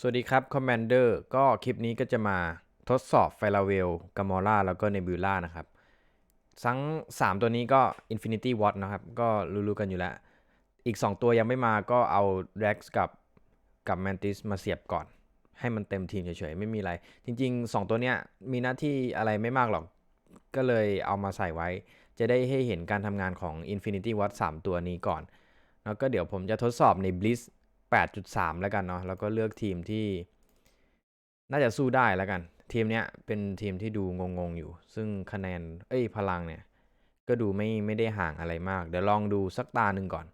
สวัสดีครับ Commander ก็คลิปนี้ก็จะมาทดสอบไฟลาเวลกามอล่าแล้วก็เนบิ u ล่านะครับทั้ง 3 ตัวนี้ก็ Infinity Watch นะครับ ก็รู้ๆกันอยู่แล้ว อีก 2 ตัวยังไม่มาก็เอา Rex กับกับ Mantis มาเสียบก่อน ให้มันเต็มทีมเฉยๆ ไม่มีอะไร จริง ๆ 2 ตัวเนี้ยมีหน้าที่อะไรไม่มากหรอก ก็เลยเอามาใส่ไว้ จะได้ให้เห็นการทำงานของ Infinity Watch 3 ตัวนี้ก่อน แล้วก็เดี๋ยวผมจะทดสอบใน Blitz 8.3 แล้วกันเนาะแล้วก็เลือกทีมที่น่าจะสู้ได้แล้วกัน ทีมเนี้ยเป็นทีมที่ดูงงๆอยู่ ซึ่งคะแนนเอ้ยพลังเนี่ย ก็ดูไม่ไม่ได้ห่างอะไรมาก เดี๋ยวลองดูสักตาหนึ่งก่อน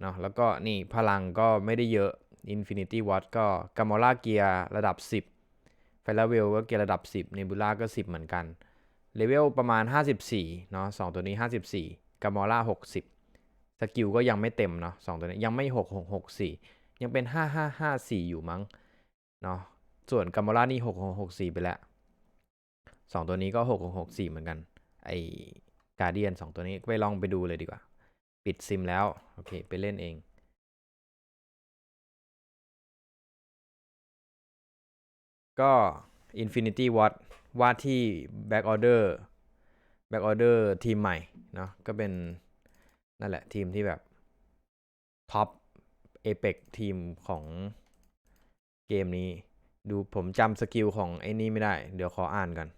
เนาะแล้วก็นี่พลังก็ไม่ได้เยอะ Infinity Watch ก็กามอล่าเกียร์ระดับ 10 ไฟลาเวลก็เกียร์ระดับ 10เนบูล่าก็ 10 เหมือนกันเลเวลประมาณ 54เนาะสองตัวนี้ 54กามอล่า60 สกิลก็ยังไม่เต็มเนาะสองตัวนี้ยังไม่6664ยังเป็น5554อยู่มั้งเนาะส่วนกามอล่านี่6664ไปแล้วสองตัวนี้ก็6664เหมือนกันไอการเดียนสองตัวนี้ไปลองไปดูเลยดีกว่า ปิดซิมแล้ว โอเค ไปเล่นเอง ก็ Infinity Watch ว่าที่ Back Order Back Order ทีมใหม่เนาะก็เป็น นั่นแหละทีมที่แบบท็อปเอเปกทีมของเกมนี้ ดูผมจำสกิลของไอ้นี่ไม่ได้ เดี๋ยวขออ่านกัน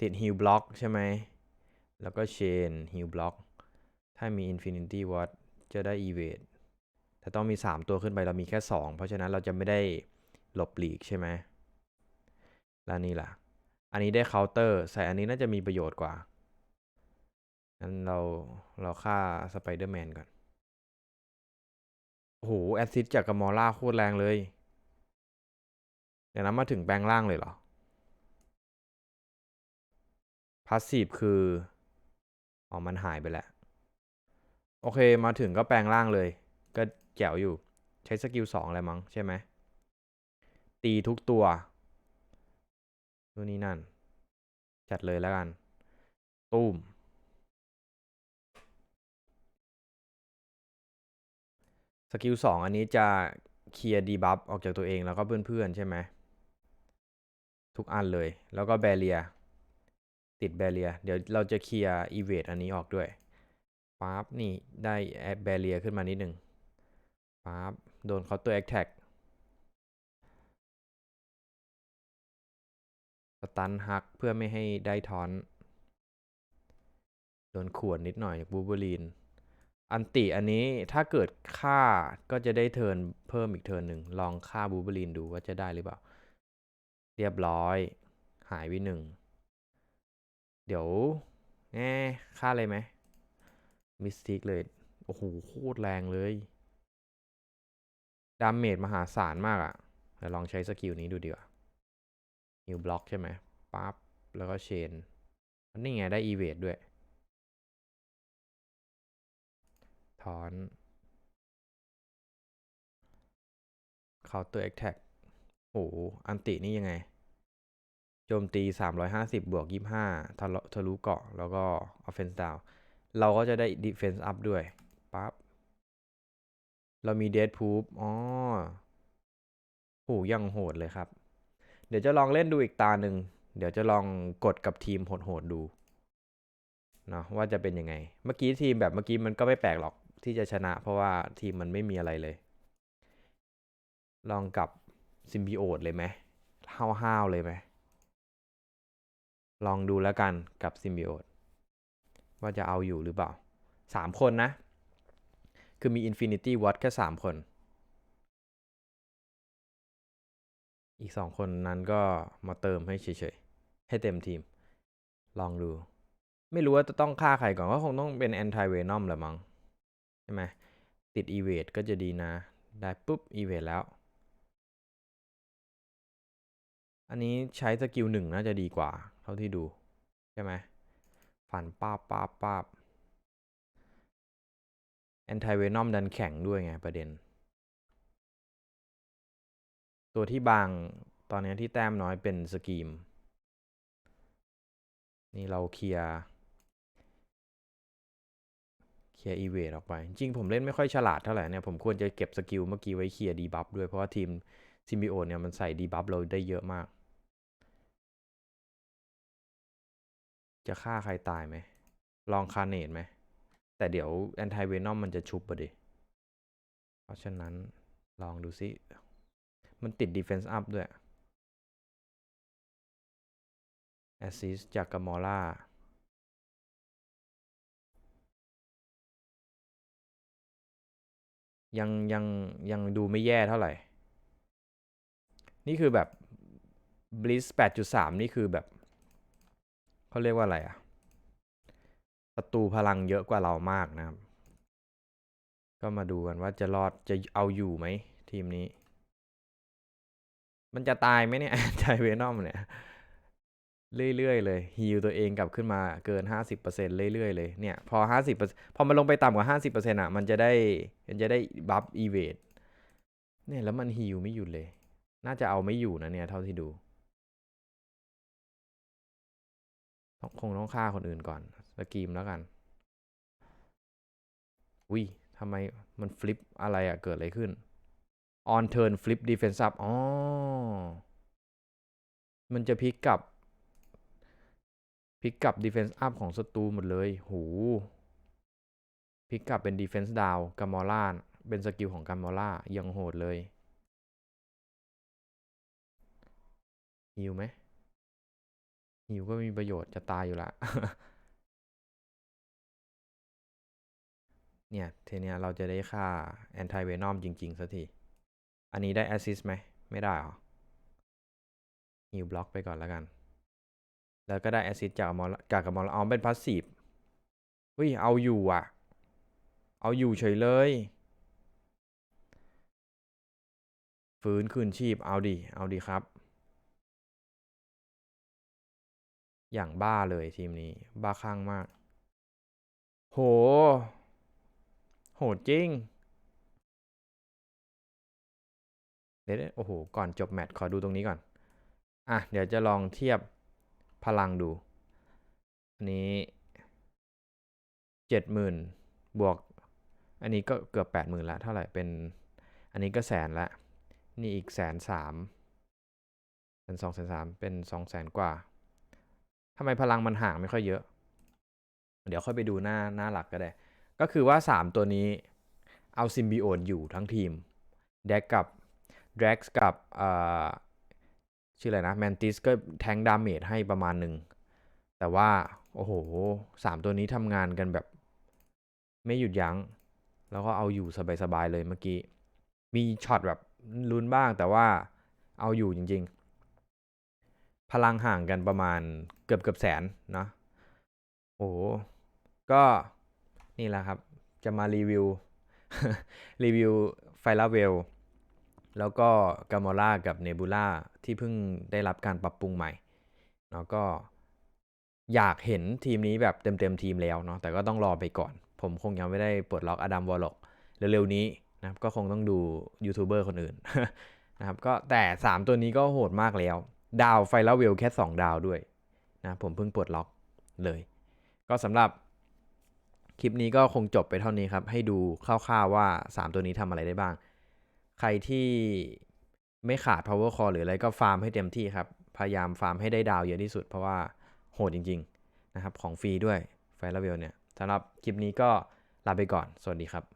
ติดฮิลบล็อกใช่ไหม แล้วก็เชนฮิลบล็อกถ้ามี Infinity Watch จะได้ e v a d แต่ต้องมี 3 ตัวขึ้นไปเรามีแค่ 2 เพราะฉะนั้นเราจะไม่ได้หลบหลีกใช่ไหมแล้วนี่ล่ะ อันนี้ได้เคาน์เตอร์ใส่อันนี้น่าจะมีประโยชน์กว่า งั้นเราเราฆ่าสไปเดอร์แมนก่อน โอ้โห แอดซิดจากกามอล่าโคตรแรงเลย เดี๋ยวนั้นมาถึงแปลงล่างเลยเหรอ พาสซีฟคือ อ๋อ มันหายไปแล้ว โอเคมาถึงก็แปลงร่างเลย ก็แจ๋วอยู่ ใช้สกิลสองอะไรมั้งใช่ไหม ตีทุกตัวนู่นนี่นั่น จัดเลยแล้วกัน ตุ้ม สกิลสองอันนี้จะเคลียร์ดีบัฟออกจากตัวเองแล้วก็เพื่อนๆใช่ไหมทุกอันเลย แล้วก็แบเรียติดแบเรียเดี๋ยวเราจะเคลียร์อีเวทอันนี้ออกด้วยปั๊บนี่ได้แบเรียขึ้นมานิดหนึ่งปั๊บโดนเขาตัวแอคแท็กสตันฮักเพื่อไม่ให้ได้ทอน โดนขวนนิดหน่อยบูเบอรีน อันติอันนี้ถ้าเกิดฆ่าก็จะได้เทินเพิ่มอีกเทินหนึ่งลองฆ่าบูเบอรีนดูว่าจะได้หรือเปล่า เรียบร้อย หายไปหนึ่ง เดี๋ยวแง่ฆ่าเลยไหมมิสติกเลย โอ้โห โคตรแรงเลย ดาเมจมหาศาลมากอะ่ะเดี๋ยวลองใช้สกิลนี้ดูดีกว่านิวบล็อกใช่ไหมปั๊บ แล้วก็เชนนี่ไงได้อีเวทด้วย ถอนเคาน์เตอร์แอคแท็กโอ้อันตินี่ยังไง โจมตี 350 บวก 25 ทะลทะลุเกาะ แล้วก็ offense down เราก็จะได้ defense up ด้วย ปั๊บ เรามี dead proof อ๋อโหยังโหดเลยครับ เดี๋ยวจะลองเล่นดูอีกตาหนึ่ง เดี๋ยวจะลองกดกับทีมโหดๆดูเนาะว่าจะเป็นยังไง เมื่อกี้ทีมแบบเมื่อกี้มันก็ไม่แปลกหรอก ที่จะชนะ เพราะว่าทีมมันไม่มีอะไรเลย ลองกับซิมบิโอตเลยไหมห้าวๆเลยไหมลองดูแล้วกันกับซิมบิโอตว่าจะเอาอยู่หรือเปล่าสามคนนะ คือมี Infinity Watch แค่สามคน อีกสองคนนั้นก็มาเติมให้เฉยๆ ให้เต็มทีม ลองดู ไม่รู้ว่าจะต้องฆ่าใครก่อน ก็คงต้องเป็น Anti Venom แหละมั้ง ใช่ไหมติด e v a d ก็จะดีนะ ได้ปุ๊บ e v a d แล้ว อันนี้ใช้สกิลหนึ่งน่าจะดีกว่า เท่าที่ดู ใช่ไหมฟันป้าป้าป้าแอนตี้เวนอมดันแข็งด้วยไงประเด็น ตัวที่บางตอนนี้ที่แต้มน้อยเป็นสกีม นี่เราเคลียร์ คลียร์อีเวทออกไป จริงผมเล่นไม่ค่อยฉลาดเท่าไหร่เนี่ย ผมควรจะเก็บสกิลเมื่อกี้ไว้เคลียร์ดีบัฟด้วย เพราะว่าทีมซิมบิโอเนี่ยมันใส่ดีบัฟเราได้เยอะมาก จะฆ่าใครตายไหม ลองคาเนตไหม แต่เดี๋ยวแอนตี้เวนอมมันจะชุบปะดิ เพราะฉะนั้นลองดูซิ มันติด Defense Up ด้วย Assist จากกามอล่า ยังยังยังดูไม่แย่เท่าไหร่ นี่คือแบบ Bliss 8.3 นี่คือแบบเขาเรียกว่าอะไรอะศัตรูพลังเยอะกว่าเรามากนะครับ ก็มาดูกันว่าจะรอดจะเอาอยู่ไหมทีมนี้ มันจะตายไหมเนี่ยใจเวนอมเนี่ย เรื่อยๆเลยฮีลตัวเองกลับขึ้นมาเกิน 50%เรื่อยๆเลยเนี่ยพอ 50%พอมันลงไปต่ำกว่า 50%อะมันจะได้มันจะได้บัฟอีเวทเนี่ยแล้วมันฮีลไม่หยุดเลย น่าจะเอาไม่อยู่นะเนี่ยเท่าที่ดูต้องคงต้องฆ่าคนอื่นก่อนสกีมแล้วกันอุ้ยทำไมมันฟลิปอะไรอะเกิดอะไรขึ้น on turn flip defense up อ๋อมันจะพลิกกลับ พลิกกลับ defense up ของศัตรูหมดเลยหูพลิกกลับเป็น defense down กามอล่าเป็นสกิลของกามอล่ายังโหดเลยฮิวไหมฮิวก็มีประโยชน์จะตายอยู่ละ เนี่ยทีเนี้ยเราจะได้ค่า anti venom จริง ๆสักที อันนี้ได้ assist ไหม ไม่ได้หรอฮิวบล็อกไปก่อนแล้วกัน แล้วก็ได้ assist จากมอลจากกับมอลอ๋อเป็น passive เฮ้ยเอาอยู่อะ เอาอยู่เฉยเลย ฟื้นคืนชีพเอาดิเอาดิครับ อย่างบ้าเลยทีมนี้ บ้าคลั่งมาก โห โหดจริงเดี๋ยวโอ้โห ก่อนจบแมตช์ขอดูตรงนี้ก่อน อะ เดี๋ยวจะลองเทียบ พลังดู อันนี้เจ็ดหมื่นบวก อันนี้ก็เกือบแปดหมื่นละเท่าไหร่เป็น อันนี้ก็แสนละ นี่อีกแสนสามเป็นสองแสนสามเป็นสองแสนกว่าทำไมพลังมันห่างไม่ค่อยเยอะ เดี๋ยวค่อยไปดูหน้าหน้าหลักก็ได้ ก็คือว่า 3 ตัวนี้เอาซิมบิโอนอยู่ทั้งทีม แดกกับแดกกับ ชื่ออะไรนะแมนติสก็แทงดาเมจให้ประมาณหนึ่ง แต่ว่า โอ้โหสามตัวนี้ทำงานกันแบบ ไม่หยุดยัง้ง แล้วก็เอาอยู่สบาย ๆ เลยเมื่อกี้ มีช็อตแบบลุ้นบ้างแต่ว่าเอาอยู่จริง ๆ พลังห่างกันประมาณเกือบเกือบแสนเนาะโอ้ก็นี่แหละครับ จะมารีวิว รีวิวไฟลาเวล แล้วก็กามอล่ากับเนบูล่าที่เพิ่งได้รับการปรับปรุงใหม่ แล้วก็อยากเห็นทีมนี้แบบเต็มๆทีมแล้วเนาะแต่ก็ต้องรอไปก่อน ผมคงยังไม่ได้ปลดล็อกอดัมวอลล็อกเร็วๆนี้นะครับก็คงต้องดูยูทูบเบอร์คนอื่นนะครับก็แต่ 3 ตัวนี้ก็โหดมากแล้ว ดาวไฟลาเวลแค่ 2 ดาวด้วยนะผมเพิ่งปลดล็อกเลย ก็สำหรับคลิปนี้ก็คงจบไปเท่านี้ครับ ให้ดูคร่าวๆว่า 3 ตัวนี้ทำอะไรได้บ้าง ใครที่ไม่ขาด power core หรืออะไรก็ฟาร์มให้เต็มที่ครับ พยายามฟาร์มให้ได้ดาวเยอะที่สุดเพราะว่าโหดจริง ๆ นะครับ ของฟรีด้วยไฟลาเวลเนี่ยสำหรับคลิปนี้ก็ลาไปก่อน สวัสดีครับ